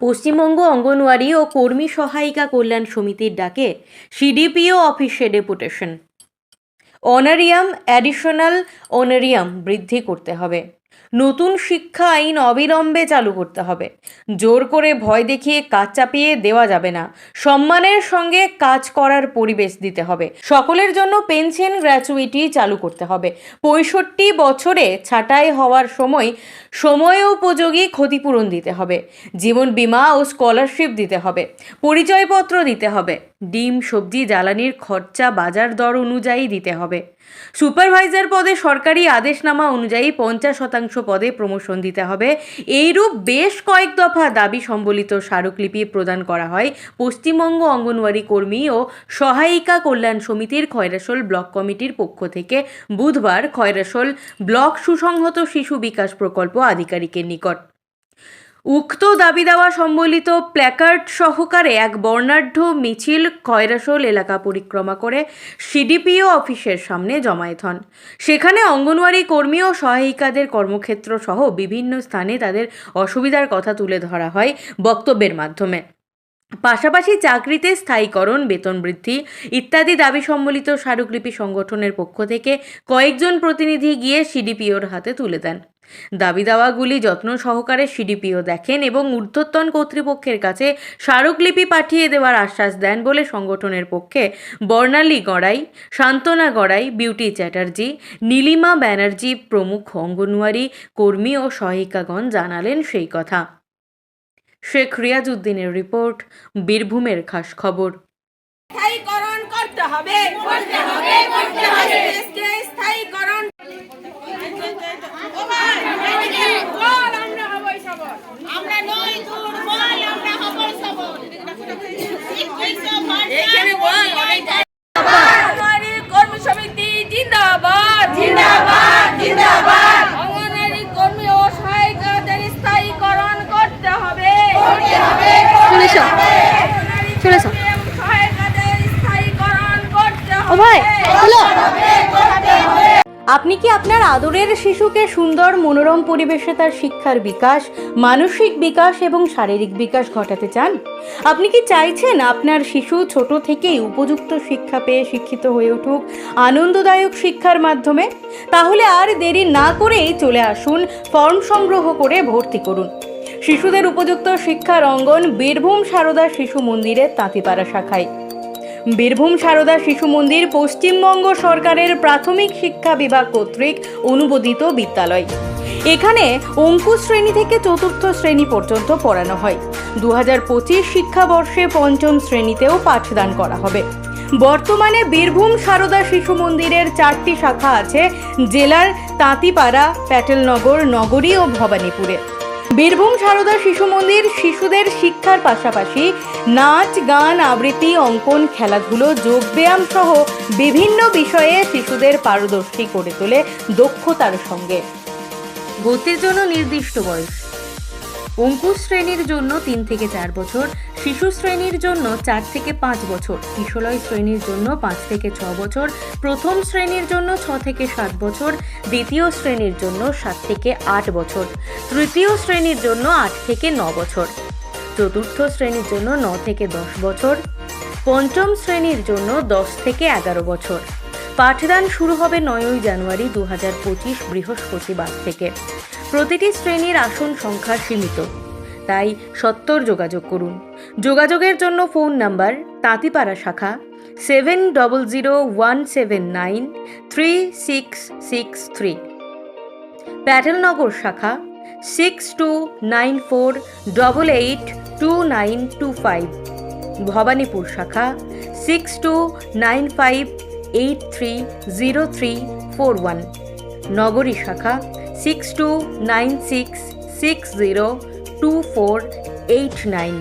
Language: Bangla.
পশ্চিমবঙ্গ অঙ্গনওয়াড়ি ও কর্মী সহায়িকা কল্যাণ সমিতির ডাকে সিডিপিও অফিসে ডেপুটেশন। অনারিয়াম, অ্যাডিশনাল অনারিয়াম বৃদ্ধি করতে হবে। নতুন শিক্ষা আইন অবিলম্বে চালু করতে হবে। জোর করে ভয় দেখিয়ে কাজ চাপিয়ে দেওয়া যাবে না। সম্মানের সঙ্গে কাজ করার পরিবেশ দিতে হবে। সকলের জন্য পেনশন গ্র্যাচুইটি চালু করতে হবে। পঁয়ষট্টি বছরে ছাঁটাই হওয়ার সময় সময় উপযোগী ক্ষতিপূরণ দিতে হবে। জীবন বীমা ও স্কলারশিপ দিতে হবে। পরিচয়পত্র দিতে হবে। ডিম, সবজি, জ্বালানির খরচা বাজার দর অনুযায়ী দিতে হবে। সুপারভাইজার পদে সরকারি আদেশনামা অনুযায়ী পঞ্চাশ শতাংশ পদে প্রমোশন দিতে হবে। এইরূপ বেশ কয়েক দফা দাবি সম্বলিত স্মারকলিপি প্রদান করা হয়। পশ্চিমবঙ্গ অঙ্গনওয়াড়ি কর্মী ও সহায়িকা কল্যাণ সমিতির খয়রাসোল ব্লক কমিটির পক্ষ থেকে বুধবার খয়রাসোল ব্লক সুসংহত শিশু বিকাশ প্রকল্প আধিকারিকের নিকট। উক্ত দাবি দেওয়া সম্বলিত প্ল্যাকার্ড সহকারে এক বর্ণাঢ্য মিছিল খয়রাসোল এলাকা পরিক্রমা করে সিডিপিও অফিসের সামনে জমায়েত হন। সেখানে অঙ্গনওয়াড়ি কর্মী ও সহায়িকাদের কর্মক্ষেত্র সহ বিভিন্ন স্থানে তাদের অসুবিধার কথা তুলে ধরা হয় বক্তব্যের মাধ্যমে। পাশাপাশি চাকরিতে স্থায়ীকরণ, বেতন বৃদ্ধি ইত্যাদি দাবি সম্বলিত স্মারকলিপি সংগঠনের পক্ষ থেকে কয়েকজন প্রতিনিধি গিয়ে সিডিপিওর হাতে তুলে দেন। দাবি দাওয়াগুলি যত্ন সহকারে সিডিপিও দেখেন এবং ঊর্ধ্বতন কর্তৃপক্ষের কাছে স্মারকলিপি পাঠিয়ে দেওয়ার আশ্বাস দেন বলে সংগঠনের পক্ষে বর্ণালী গড়াই শান্তনা গড়াই, বিউটি চ্যাটার্জি, নীলিমা ব্যানার্জি প্রমুখ অঙ্গনওয়াড়ি কর্মী ও সহায়িকাগণ জানালেন সেই কথা। শেখ রিয়াজউদ্দিনের রিপোর্ট বীরভূমের খাস খবর। স্থায়ীকরণ করতে হবে। করতে হবে করতে হবে। দেশকে স্থায়ীকরণ আমরা আমরা নই দুর্বল আমরা হবই সবল এখানে বল অঙ্গনওয়াড়ি কর্মী সমিতি জিন্দাবাদ জিন্দাবাদ জিন্দাবাদ অঙ্গনওয়াড়ি কর্মী ও সহায়িকাদের স্থায়ীকরণ করতে হবে করতে হবে চলে এসো। চলে আপনি কি আপনার আদরের শিশুকে সুন্দর মনোরম পরিবেশে তার শিক্ষার বিকাশ, মানসিক বিকাশ এবং শারীরিক বিকাশ ঘটাতে চান? আপনি কি চাইছেন আপনার শিশু ছোট থেকেই উপযুক্ত শিক্ষা পেয়ে শিক্ষিত হয়ে উঠুক, আনন্দদায়ক শিক্ষার মাধ্যমে? তাহলে আর দেরি না করেই চলে আসুন, ফর্ম সংগ্রহ করে ভর্তি করুন। শিশুদের উপযুক্ত শিক্ষার অঙ্গন বীরভূম সারদা শিশু মন্দিরের তাঁতিপাড়া শাখায়। বীরভূম সারদা শিশু মন্দির পশ্চিমবঙ্গ সরকারের প্রাথমিক শিক্ষা বিভাগ কর্তৃক অনুমোদিত বিদ্যালয়। এখানে অঙ্কুশ শ্রেণি থেকে চতুর্থ শ্রেণি পর্যন্ত পড়ানো হয়। দু হাজার পঁচিশ শিক্ষাবর্ষে পঞ্চম শ্রেণীতেও পাঠদান করা হবে। বর্তমানে বীরভূম সারদা শিশু মন্দিরের চারটি শাখা আছে জেলার তাঁতিপাড়া, প্যাটেলনগর, নগরী ও ভবানীপুরে। বীরভূম সারদা শিশু মন্দির শিশুদের শিক্ষার পাশাপাশি নাচ, গান, আবৃত্তি, অঙ্কন, খেলাধুলো, যোগব্যায়াম সহ বিভিন্ন বিষয়ে শিশুদের পারদর্শী করে তোলে দক্ষতার সঙ্গে। গতির জন্য নির্দিষ্ট বয়স। অঙ্কুশ শ্রেণির জন্য তিন থেকে চার বছর, শিশু শ্রেণির জন্য চার থেকে পাঁচ বছর কিশোরয় শ্রেণির জন্য পাঁচ থেকে ছ বছর, প্রথম শ্রেণির জন্য ছ থেকে সাত বছর, দ্বিতীয় শ্রেণির জন্য সাত থেকে আট বছর, তৃতীয় শ্রেণির জন্য আট থেকে ন বছর, চতুর্থ শ্রেণির জন্য ন থেকে দশ বছর, পঞ্চম শ্রেণির জন্য দশ থেকে এগারো বছর। পাঠদান শুরু হবে নয়ই জানুয়ারি দু হাজার পঁচিশ বৃহস্পতিবার থেকে। প্রতিটি শ্রেণির আসন সংখ্যা সীমিত। তাই সত্তর যোগাযোগ করুন। যোগাযোগের জন্য ফোন নাম্বার তাঁতিপাড়া শাখা seven double zero one seven nine three six six three. Patelnagar শাখা six two nine four double eight two nine two five. Bhabanipur শাখা six two nine five eight three zero three four one. নগরী শাখা six two nine six six zero two four eight nine